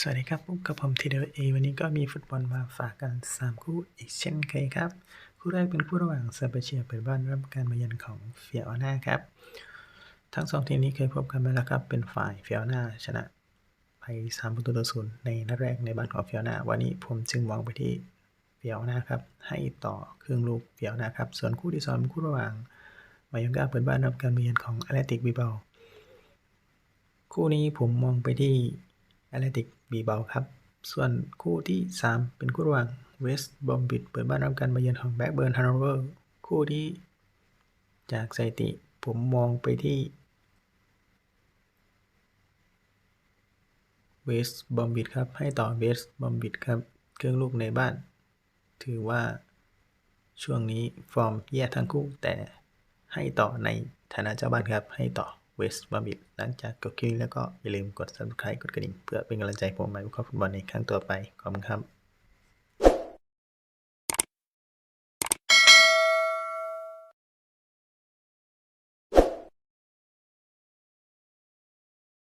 สวัสดีครับพบกับผมทีเดเอวันนี้ก็มีฟุตบอลมาฝากกัน 3 คู่อีกเช่นเคยครับ คู่แรกเป็นคู่ระหว่างเซอร์เบเชียเปิดบ้านรับการมาเยือนของเฟียอนาครับ ทั้งสองทีมนี้เคยพบกันมาแล้วครับ เป็นฝ่ายเฟียอนาชนะไป3ประตูต่อศูนย์ในนัดแรกในบ้านของเฟียอนาวันนี้ผมจึงมองไปที่เฟียอนาครับ ให้ต่อครึ่งลูกเฟียอนาครับ ส่วนคู่ที่สองเป็นคู่ระหว่างมายองกาเปิดบ้านรับการมาเยือนของแอตเลติกบิเบาคู่นี้ผมมองไปที่ แอตเลติกบีเบาครับ ส่วนคู่ที่ 3 เป็นคู่ระหว่างเวสต์บอมบิดเปิดบ้านรับการมาเยือนของแบ็กเบิร์นฮันโนเวอร์คู่ที่จากสถิติผมมองไปที่เวสต์บอมบิดครับ ให้ต่อเวสต์บอมบิดครับ เครื่องลูกในบ้าน ถือว่าช่วงนี้ฟอร์มแย่ทั้งคู่แต่ให้ต่อในฐานะเจ้าบ้านครับ ให้ต่อ เวสต์บอมบิดหลังจากกดคลิกแล้วก็อย่าลืมกด subscribe กดกระดิ่ง เพื่อเป็นกำลังใจผมใหม่วิเคราะห์ฟุตบอลในครั้งต่อไป ขอบคุณครับ